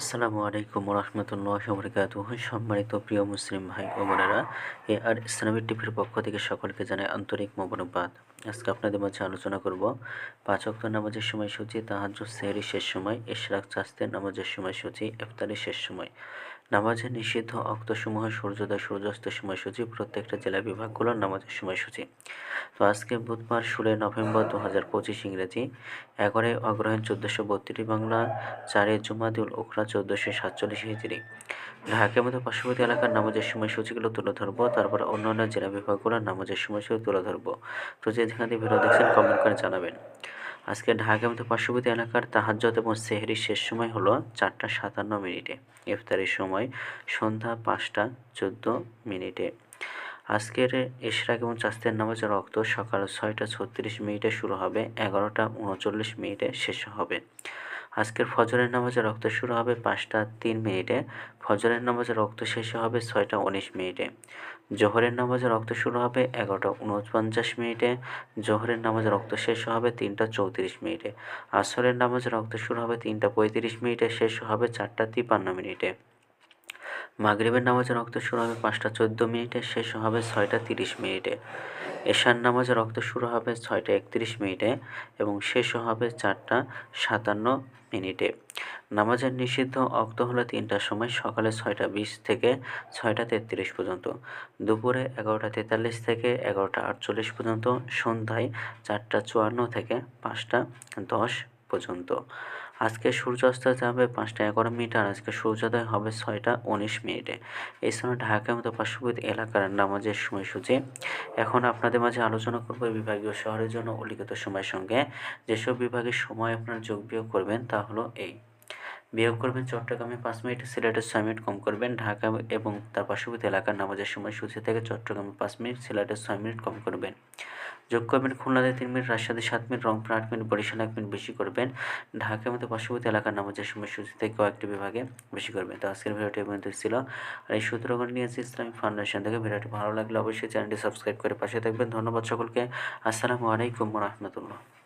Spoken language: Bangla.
আসসালামু আলাইকুম রহমতুল্লাহ বরকাত সম্মানিত প্রিয় মুসলিম ভাই ও বোনেরা, এ আর ইসলামী টিভির পক্ষ থেকে সকলকে জানাই আন্তরিক মোবারকবাদ। আজকে আপনাদের মাঝে আলোচনা করব পাঁচ অক্ট নামাজের সময়সূচি তাহাজ সেহরি শেষ সময়, ইশরাক, চাস্তের নামাজের সময়সূচি, ইফতারের শেষ সময়। নামাজের নিষিদ্ধ অক্তসমূহ, সূর্যোদয় সূর্যাস্তের সময়সূচি, প্রত্যেকটা জেলা বিভাগগুলোর নামাজের সময়সূচি। তো আজকে বুধবার, ষোলোই নভেম্বর দু হাজার পঁচিশ ইংরেজি, এগারোই অগ্রহায়ণ চোদ্দোশো বত্রিশ বাংলা চারে জুমাদুল ওখরা চোদ্দোশো সাতচল্লিশ হিজড়ি ঢাকার মতো পার্শ্ববর্তী এলাকার নামাজের সময়সূচিগুলো তুলে ধরবো, তারপর অন্যান্য জেলা বিভাগগুলোর নামাজের সময়সূচি তুলে ধরবো। তো যে যেখান ভিডিও দেখছেন কমেন্ট করে জানাবেন। আজকে ঢাকা মধ্যে পার্শ্ববর্তী এলাকার তাহাজ্জত এবং সেহরির শেষ সময় হলো চারটা সাতান্ন মিনিটে। ইফতারের সময় সন্ধ্যা পাঁচটা চোদ্দ মিনিটে। আজকের এশরাক এবং চাস্তের নামাজের রক্ত সকাল ছয়টা ছত্রিশ মিনিটে শুরু হবে, এগারোটা উনচল্লিশ মিনিটে শেষ হবে। আজকের ফজরের নামাজে রক্ত শুরু হবে পাঁচটা তিন মিনিটে, ফজরের নামাজে রক্ত শেষ হবে ছয়টা উনিশ মিনিটে। জোহরের নামাজে রক্ত শুরু হবে এগারোটা উনপঞ্চাশ মিনিটে, জোহরের নামাজে রক্ত শেষ হবে তিনটা চৌত্রিশ মিনিটে। আসরের নামাজে রক্ত শুরু হবে তিনটা পঁয়ত্রিশ মিনিটে, শেষ হবে চারটা তিপান্ন মিনিটে। মাগরিবের নামাজের রক্ত শুরু হবে পাঁচটা চোদ্দ মিনিটে, শেষ হবে ছয়টা তিরিশ মিনিটে। এশার নামাজের রক্ত শুরু হবে ছয়টা একত্রিশ মিনিটে এবং শেষ হবে চারটা সাতান্ন মিনিটে। নামাজের নিষিদ্ধ অক্ত হলো তিনটার সময় সকালে ছয়টা বিশ থেকে ছয়টা তেত্রিশ পর্যন্ত, দুপুরে এগারোটা তেতাল্লিশ থেকে এগারোটা আটচল্লিশ পর্যন্ত, সন্ধ্যায় চারটা চুয়ান্ন থেকে পাঁচটা দশ পর্যন্ত। আজকে সূর্যাস্ত যাবে পাঁচটা এগারো মিনিট আর আজকে সূর্যোদয় হবে ছয়টা উনিশ মিনিটে। এই সময় ঢাকার মতো পার্শ্ববর্তী এলাকার নামাজের সময়সূচি। এখন আপনাদের মাঝে আলোচনা করব বিভাগীয় শহরের জন্য উল্লিখিত সময়ের সঙ্গে। যেসব বিভাগের সময় আপনারা যোগ বিয়োগ করবেন তা হলো এই। বিয়োগ করবেন চট্টগ্রামে পাঁচ মিনিট সিলেটের ছয় মিনিট কম করবেন। ঢাকা এবং তার পার্শ্ববর্তী এলাকার নামাজের সময়সূচি থেকে চট্টগ্রামে পাঁচ মিনিট সিলেটের ছয় মিনিট কম করবেন। যোগ করবেন খুলনাতে তিন মিনিট রাজশাহী সাত মিনিট, রংপুর আট মিনিট, বরিশাল এক মিনিট বেশি করবেন। ঢাকার মধ্যে পার্শ্ববর্তী এলাকার নামাজের সময়সূচি থেকে কয়েকটি বিভাগে বেশি করবেন। তো আজকের ভিডিওটি পর্যন্ত ছিল। আর এই সূত্রগণ নিয়েছি ইসলামিক ফাউন্ডেশন থেকে ভিডিওটি ভালো লাগলে অবশ্যই চ্যানেলটি সাবস্ক্রাইব করে পাশে থাকবেন। ধন্যবাদ সকলকে। আসসালামু আলাইকুম রহমতুল্লাহ।